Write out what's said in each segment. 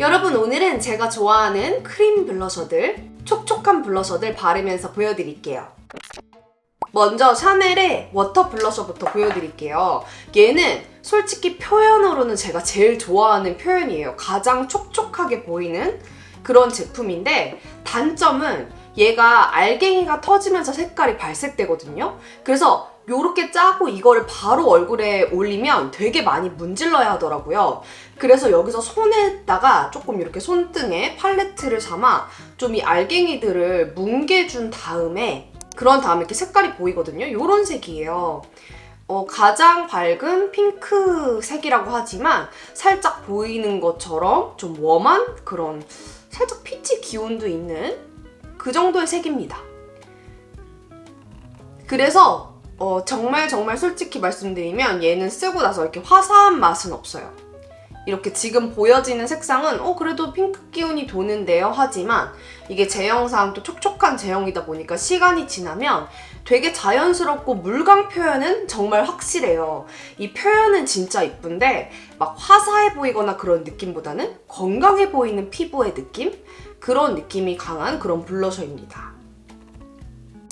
여러분 오늘은 제가 좋아하는 크림 블러셔들, 촉촉한 블러셔들 바르면서 보여드릴게요. 먼저 샤넬의 워터 블러셔부터 보여드릴게요. 얘는 솔직히 표현으로는 제가 제일 좋아하는 표현이에요. 가장 촉촉하게 보이는 그런 제품인데 단점은 얘가 알갱이가 터지면서 색깔이 발색되거든요. 그래서 요렇게 짜고 이거를 바로 얼굴에 올리면 되게 많이 문질러야 하더라고요. 그래서 여기서 손에다가 조금 이렇게 손등에 팔레트를 삼아 좀 이 알갱이들을 뭉개준 다음에 그런 다음에 이렇게 색깔이 보이거든요. 요런 색이에요. 어, 가장 밝은 핑크색이라고 하지만 살짝 보이는 것처럼 좀 웜한 그런 살짝 피치 기운도 있는 그 정도의 색입니다. 그래서 어, 정말 정말 솔직히 말씀드리면 얘는 쓰고 나서 이렇게 화사한 맛은 없어요. 이렇게 지금 보여지는 색상은 어 그래도 핑크 기운이 도는데요 하지만 이게 제형상 또 촉촉한 제형이다 보니까 시간이 지나면 되게 자연스럽고 물광 표현은 정말 확실해요. 이 표현은 진짜 이쁜데 막 화사해 보이거나 그런 느낌보다는 건강해 보이는 피부의 느낌? 그런 느낌이 강한 그런 블러셔입니다.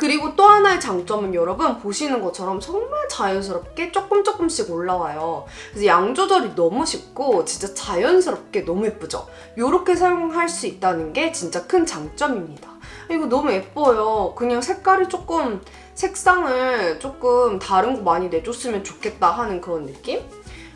그리고 또 하나의 장점은 여러분 보시는 것처럼 정말 자연스럽게 조금 조금씩 올라와요. 그래서 양 조절이 너무 쉽고 진짜 자연스럽게 너무 예쁘죠? 이렇게 사용할 수 있다는 게 진짜 큰 장점입니다. 이거 너무 예뻐요. 그냥 색깔이 조금 색상을 조금 다른 거 많이 내줬으면 좋겠다 하는 그런 느낌?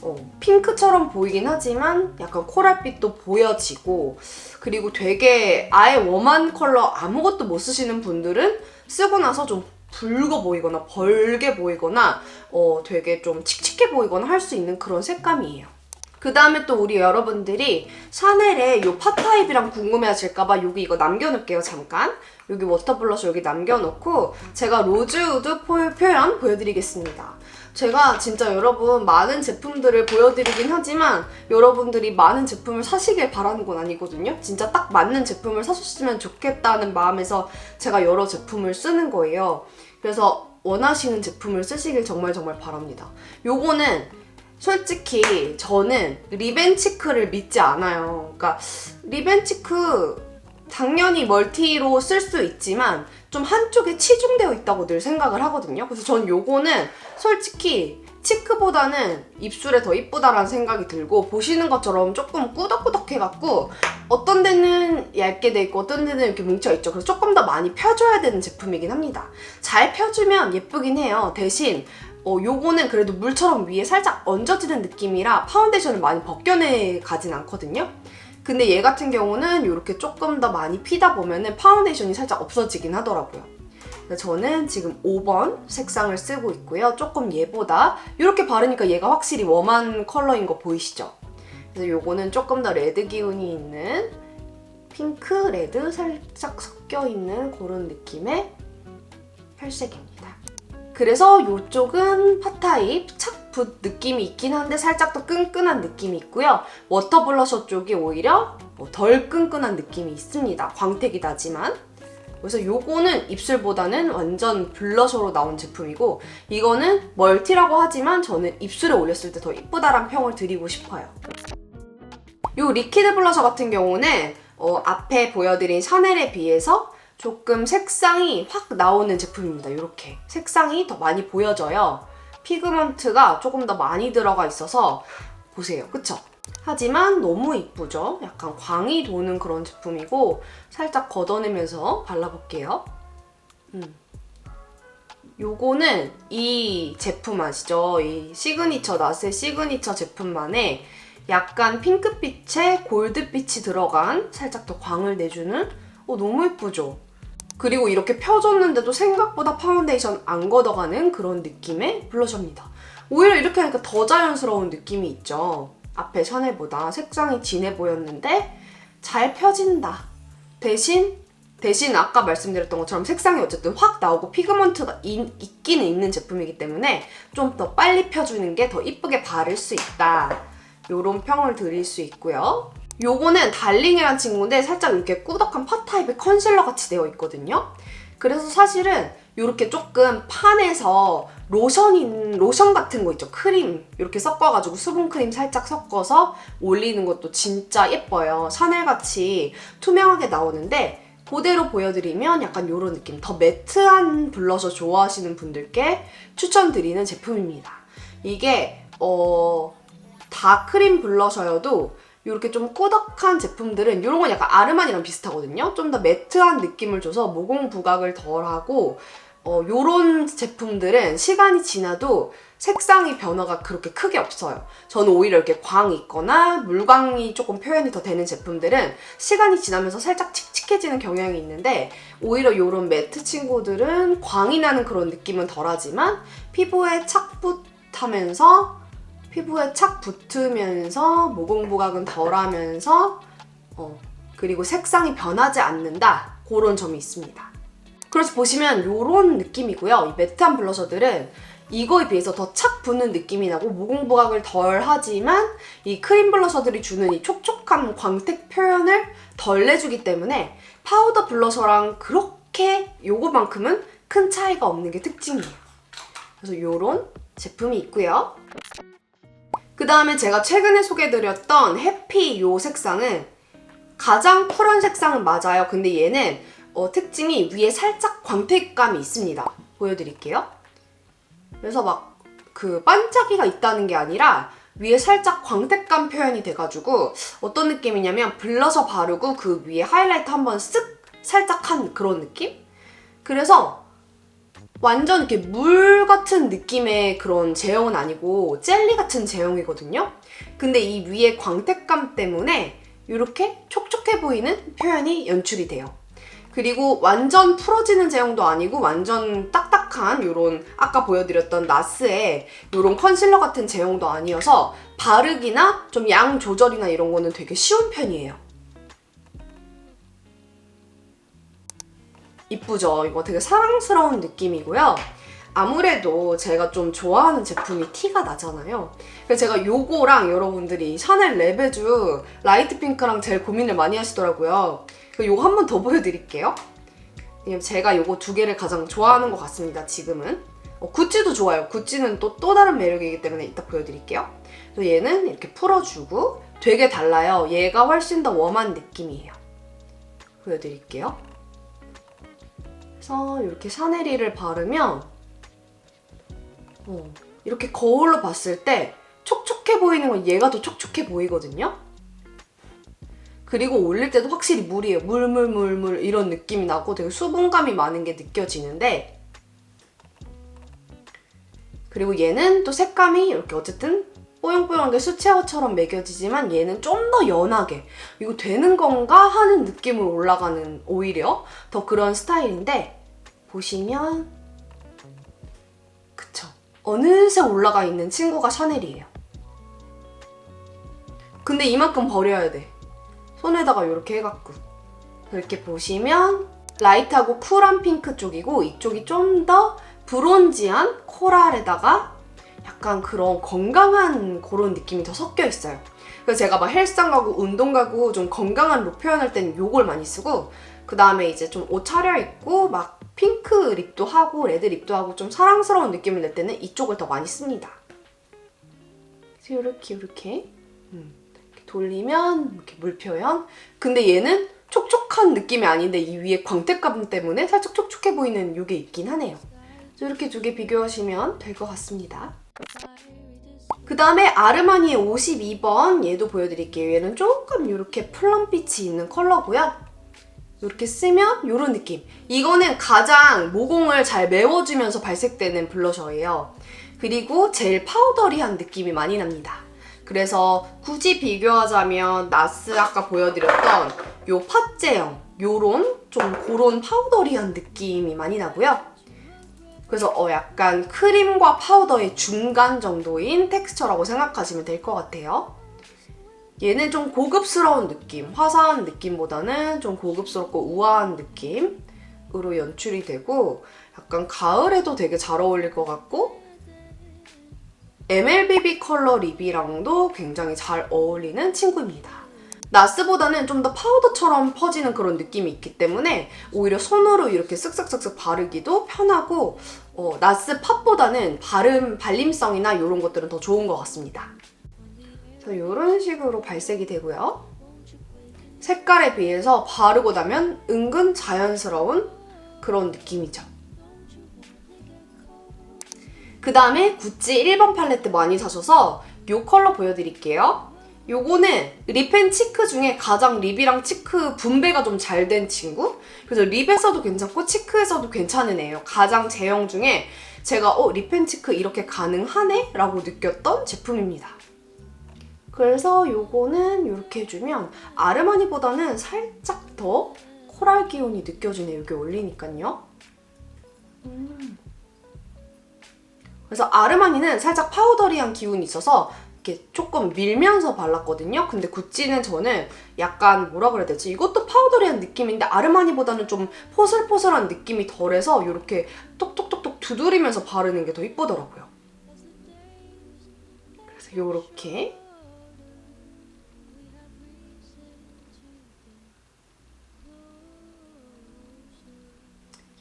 어, 핑크처럼 보이긴 하지만 약간 코랄빛도 보여지고 그리고 되게 아예 웜한 컬러 아무것도 못 쓰시는 분들은 쓰고 나서 좀 붉어 보이거나 벌게 보이거나 어, 되게 좀 칙칙해 보이거나 할 수 있는 그런 색감이에요. 그 다음에 또 우리 여러분들이 샤넬의 요 팟타입이랑 궁금해하실까봐 여기 이거 남겨놓을게요 잠깐 여기 워터 블러셔 여기 남겨놓고 제가 로즈우드 포- 표현 보여드리겠습니다 제가 진짜 여러분 많은 제품들을 보여드리긴 하지만 여러분들이 많은 제품을 사시길 바라는 건 아니거든요. 진짜 딱 맞는 제품을 사셨으면 좋겠다는 마음에서 제가 여러 제품을 쓰는 거예요. 그래서 원하시는 제품을 쓰시길 정말 정말 바랍니다. 요거는 솔직히 저는 리벤치크를 믿지 않아요. 그러니까 리벤치크 당연히 멀티로 쓸 수 있지만 좀 한쪽에 치중되어 있다고 늘 생각을 하거든요. 그래서 전 요거는 솔직히 치크보다는 입술에 더 이쁘다라는 생각이 들고 보시는 것처럼 조금 꾸덕꾸덕해갖고 어떤 데는 얇게 돼 있고 어떤 데는 이렇게 뭉쳐있죠. 그래서 조금 더 많이 펴줘야 되는 제품이긴 합니다. 잘 펴주면 예쁘긴 해요. 대신 어, 요거는 그래도 물처럼 위에 살짝 얹어지는 느낌이라 파운데이션을 많이 벗겨내 가진 않거든요. 근데 얘 같은 경우는 이렇게 조금 더 많이 피다 보면은 파운데이션이 살짝 없어지긴 하더라고요. 저는 지금 5번 색상을 쓰고 있고요. 조금 얘보다 이렇게 바르니까 얘가 확실히 웜한 컬러인 거 보이시죠? 그래서 요거는 조금 더 레드 기운이 있는 핑크, 레드 살짝 섞여 있는 그런 느낌의 혈색입니다. 그래서 이쪽은 팟타입 착 붓 느낌이 있긴 한데 살짝 더 끈끈한 느낌이 있고요. 워터 블러셔 쪽이 오히려 뭐 덜 끈끈한 느낌이 있습니다. 광택이다지만. 그래서 요거는 입술보다는 완전 블러셔로 나온 제품이고 이거는 멀티라고 하지만 저는 입술에 올렸을 때 더 이쁘다란 평을 드리고 싶어요. 요 리퀴드 블러셔 같은 경우는 어, 앞에 보여드린 샤넬에 비해서 조금 색상이 확 나오는 제품입니다. 이렇게 색상이 더 많이 보여져요. 피그먼트가 조금 더 많이 들어가 있어서 보세요. 그쵸? 하지만 너무 이쁘죠? 약간 광이 도는 그런 제품이고 살짝 걷어내면서 발라볼게요. 음. 요거는 이 제품 아시죠? 이 시그니처, 나스의 시그니처 제품만의 약간 핑크빛에 골드빛이 들어간 살짝 더 광을 내주는 어, 너무 예쁘죠? 그리고 이렇게 펴줬는데도 생각보다 파운데이션 안 걷어가는 그런 느낌의 블러셔입니다. 오히려 이렇게 하니까 더 자연스러운 느낌이 있죠. 앞에 샤넬보다 색상이 진해 보였는데 잘 펴진다. 대신 대신 아까 말씀드렸던 것처럼 색상이 어쨌든 확 나오고 피그먼트가 인- 있기는 있는 제품이기 때문에 좀 더 빨리 펴주는 게 더 이쁘게 바를 수 있다. 요런 평을 드릴 수 있고요. 요거는 달링이란 친구인데 살짝 이렇게 꾸덕한 파 타입의 컨실러 같이 되어 있거든요. 그래서 사실은 이렇게 조금 판에서 로션인 로션 같은 거 있죠. 크림. 이렇게 섞어가지고 수분 크림 살짝 섞어서 올리는 것도 진짜 예뻐요. 샤넬 같이 투명하게 나오는데 그대로 보여드리면 약간 이런 느낌. 더 매트한 블러셔 좋아하시는 분들께 추천드리는 제품입니다. 이게 어 다크림 블러셔여도 이렇게 좀 꾸덕한 제품들은 이런 건 약간 아르마니랑 비슷하거든요. 좀 더 매트한 느낌을 줘서 모공 부각을 덜하고 어, 요런 제품들은 시간이 지나도 색상이 변화가 그렇게 크게 없어요. 저는 오히려 이렇게 광이 있거나 물광이 조금 표현이 더 되는 제품들은 시간이 지나면서 살짝 칙칙해지는 경향이 있는데 오히려 요런 매트 친구들은 광이 나는 그런 느낌은 덜하지만 피부에 착 붙하면서 피부에 착 붙으면서 모공 부각은 덜하면서 어, 그리고 색상이 변하지 않는다 그런 점이 있습니다. 그래서 보시면 이런 느낌이고요. 이 매트한 블러셔들은 이거에 비해서 더 착 붙는 느낌이 나고 모공 부각을 덜 하지만 이 크림 블러셔들이 주는 이 촉촉한 광택 표현을 덜 내주기 때문에 파우더 블러셔랑 그렇게 요거만큼은 큰 차이가 없는 게 특징이에요. 그래서 이런 제품이 있고요. 그 다음에 제가 최근에 소개해드렸던 해피 요 색상은 가장 쿨한 색상은 맞아요. 근데 얘는 어, 특징이 위에 살짝 광택감이 있습니다. 보여드릴게요. 그래서 막 그 반짝이가 있다는 게 아니라 위에 살짝 광택감 표현이 돼가지고 어떤 느낌이냐면 블러셔 바르고 그 위에 하이라이트 한번 쓱 살짝 한 그런 느낌? 그래서 완전 이렇게 물 같은 느낌의 그런 제형은 아니고 젤리 같은 제형이거든요. 근데 이 위에 광택감 때문에 이렇게 촉촉해 보이는 표현이 연출이 돼요. 그리고 완전 풀어지는 제형도 아니고 완전 딱딱한 이런 아까 보여드렸던 나스의 이런 컨실러 같은 제형도 아니어서 바르기나 좀 양 조절이나 이런 거는 되게 쉬운 편이에요. 이쁘죠? 이거 되게 사랑스러운 느낌이고요. 아무래도 제가 좀 좋아하는 제품이 티가 나잖아요. 그래서 제가 요거랑 여러분들이 샤넬 레베주 라이트 핑크랑 제일 고민을 많이 하시더라고요. 그 요거 한 번 더 보여드릴게요. 제가 요거 두 개를 가장 좋아하는 것 같습니다, 지금은. 어, 구찌도 좋아요. 구찌는 또, 또 다른 매력이기 때문에 이따 보여드릴게요. 그래서 얘는 이렇게 풀어주고 되게 달라요. 얘가 훨씬 더 웜한 느낌이에요. 보여드릴게요. 그래서 이렇게 샤넬이를 바르면 어, 이렇게 거울로 봤을 때 촉촉해 보이는 건 얘가 더 촉촉해 보이거든요. 그리고 올릴 때도 확실히 물이에요. 물물물물 이런 느낌이 나고 되게 수분감이 많은 게 느껴지는데 그리고 얘는 또 색감이 이렇게 어쨌든 뽀용뽀용하게 수채화처럼 매겨지지만 얘는 좀 더 연하게 이거 되는 건가 하는 느낌으로 올라가는 오히려 더 그런 스타일인데 보시면 그쵸. 어느새 올라가 있는 친구가 샤넬이에요. 근데 이만큼 버려야 돼. 손에다가 이렇게 해갖고. 이렇게 보시면 라이트하고 쿨한 핑크 쪽이고 이쪽이 좀 더 브론지한 코랄에다가 약간 그런 건강한 그런 느낌이 더 섞여 있어요. 그래서 제가 막 헬스장 가고 운동 가고 좀 건강한 룩 표현할 때는 요걸 많이 쓰고 그 다음에 이제 좀 옷 차려입고 막 핑크 립도 하고 레드 립도 하고 좀 사랑스러운 느낌을 낼 때는 이쪽을 더 많이 씁니다. 이렇게 이렇게 음. 돌리면 이렇게 물 표현. 근데 얘는 촉촉한 느낌이 아닌데 이 위에 광택감 때문에 살짝 촉촉해 보이는 이게 있긴 하네요. 이렇게 두 개 비교하시면 될 것 같습니다. 그 다음에 아르마니의 52번 얘도 보여드릴게요. 얘는 조금 이렇게 플럼빛이 있는 컬러고요. 이렇게 쓰면 이런 느낌. 이거는 가장 모공을 잘 메워주면서 발색되는 블러셔예요. 그리고 제일 파우더리한 느낌이 많이 납니다. 그래서 굳이 비교하자면 나스 아까 보여드렸던 요 팥제형 요런 좀 그런 파우더리한 느낌이 많이 나고요. 그래서 어 약간 크림과 파우더의 중간 정도인 텍스처라고 생각하시면 될 것 같아요. 얘는 좀 고급스러운 느낌, 화사한 느낌보다는 좀 고급스럽고 우아한 느낌으로 연출이 되고 약간 가을에도 되게 잘 어울릴 것 같고 MLBB 컬러 립이랑도 굉장히 잘 어울리는 친구입니다. 나스보다는 좀 더 파우더처럼 퍼지는 그런 느낌이 있기 때문에 오히려 손으로 이렇게 쓱쓱쓱쓱 바르기도 편하고 어, 나스 팝보다는 발음, 발림성이나 이런 것들은 더 좋은 것 같습니다. 그래서 이런 식으로 발색이 되고요. 색깔에 비해서 바르고 나면 은근 자연스러운 그런 느낌이죠. 그 다음에 구찌 1번 팔레트 많이 사셔서 이 컬러 보여드릴게요. 요거는 립앤 치크 중에 가장 립이랑 치크 분배가 좀 잘 된 친구? 그래서 립에서도 괜찮고 치크에서도 괜찮은 애예요. 가장 제형 중에 제가 어, 립앤 치크 이렇게 가능하네? 라고 느꼈던 제품입니다. 그래서 요거는 이렇게 해주면 아르마니보다는 살짝 더 코랄 기운이 느껴지네요. 여기 올리니까요. 음. 그래서 아르마니는 살짝 파우더리한 기운이 있어서 이렇게 조금 밀면서 발랐거든요. 근데 구찌는 저는 약간 뭐라 그래야 되지? 이것도 파우더리한 느낌인데 아르마니보다는 좀 포슬포슬한 느낌이 덜해서 이렇게 똑똑똑똑 두드리면서 바르는 게 더 이쁘더라고요. 그래서 이렇게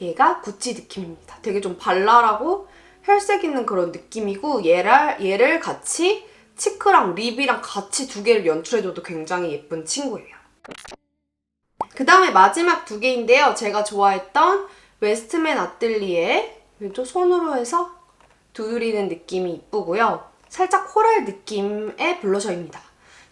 얘가 구찌 느낌입니다. 되게 좀 발랄하고 혈색 있는 그런 느낌이고 얘를, 얘를 같이 치크랑 립이랑 같이 두 개를 연출해줘도 굉장히 예쁜 친구예요. 그 다음에 마지막 두 개인데요. 제가 좋아했던 웨스트맨 아뜰리에 왼쪽 손으로 해서 두드리는 느낌이 이쁘고요. 살짝 코랄 느낌의 블러셔입니다.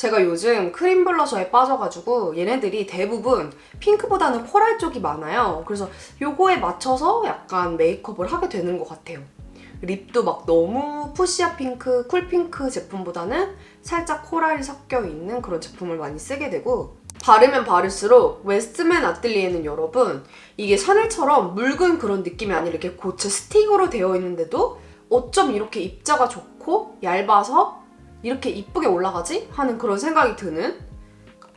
제가 요즘 크림 블러셔에 빠져가지고 얘네들이 대부분 핑크보다는 코랄 쪽이 많아요. 그래서 요거에 맞춰서 약간 메이크업을 하게 되는 것 같아요. 립도 막 너무 푸시아 핑크, 쿨 핑크 제품보다는 살짝 코랄이 섞여 있는 그런 제품을 많이 쓰게 되고 바르면 바를수록 웨스트맨 아뜰리에는 여러분 이게 샤넬처럼 묽은 그런 느낌이 아니라 이렇게 고체 스틱으로 되어 있는데도 어쩜 이렇게 입자가 좋고 얇아서 이렇게 이쁘게 올라가지? 하는 그런 생각이 드는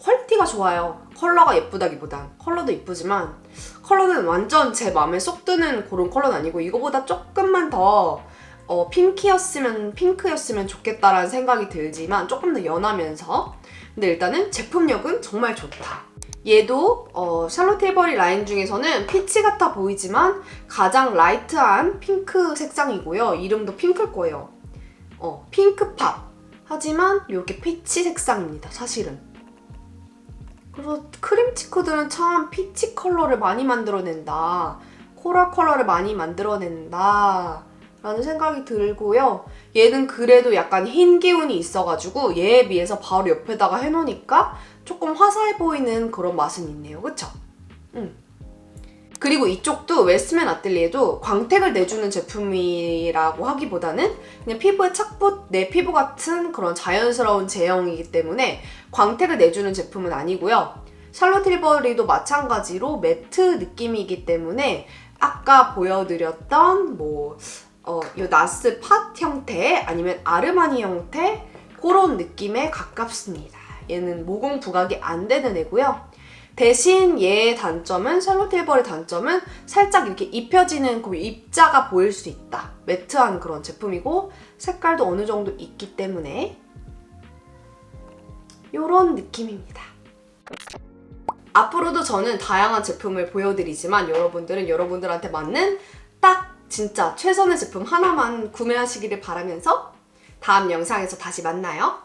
퀄리티가 좋아요. 컬러가 예쁘다기보단 컬러도 이쁘지만 컬러는 완전 제 마음에 쏙 드는 그런 컬러는 아니고 이거보다 조금만 더 어, 핑키였으면 핑크였으면 좋겠다라는 생각이 들지만 조금 더 연하면서 근데 일단은 제품력은 정말 좋다. 얘도 어, 샬롯 틸버리 라인 중에서는 피치 같아 보이지만 가장 라이트한 핑크 색상이고요. 이름도 핑크일 거예요. 어, 핑크팝. 하지만 이렇게 피치 색상입니다. 사실은. 그래서 크림 치크들은 참 피치 컬러를 많이 만들어낸다. 코랄 컬러를 많이 만들어낸다. 라는 생각이 들고요. 얘는 그래도 약간 흰 기운이 있어가지고 얘에 비해서 바로 옆에다가 해놓으니까 조금 화사해 보이는 그런 맛은 있네요. 그쵸? 음. 그리고 이쪽도 웨스트맨 아뜰리에도 광택을 내주는 제품이라고 하기보다는 그냥 피부에 착붙 내 피부 같은 그런 자연스러운 제형이기 때문에 광택을 내주는 제품은 아니고요. 샬롯 틸버리도 마찬가지로 매트 느낌이기 때문에 아까 보여드렸던 뭐 어, 요 나스 팟 형태 아니면 아르마니 형태 그런 느낌에 가깝습니다. 얘는 모공 부각이 안 되는 애고요. 대신 얘의 단점은 틸버의 단점은 살짝 이렇게 입혀지는 그 입자가 보일 수 있다. 매트한 그런 제품이고 색깔도 어느 정도 있기 때문에 이런 느낌입니다. 앞으로도 저는 다양한 제품을 보여드리지만 여러분들은 여러분들한테 맞는 딱 진짜 최선의 제품 하나만 구매하시기를 바라면서 다음 영상에서 다시 만나요.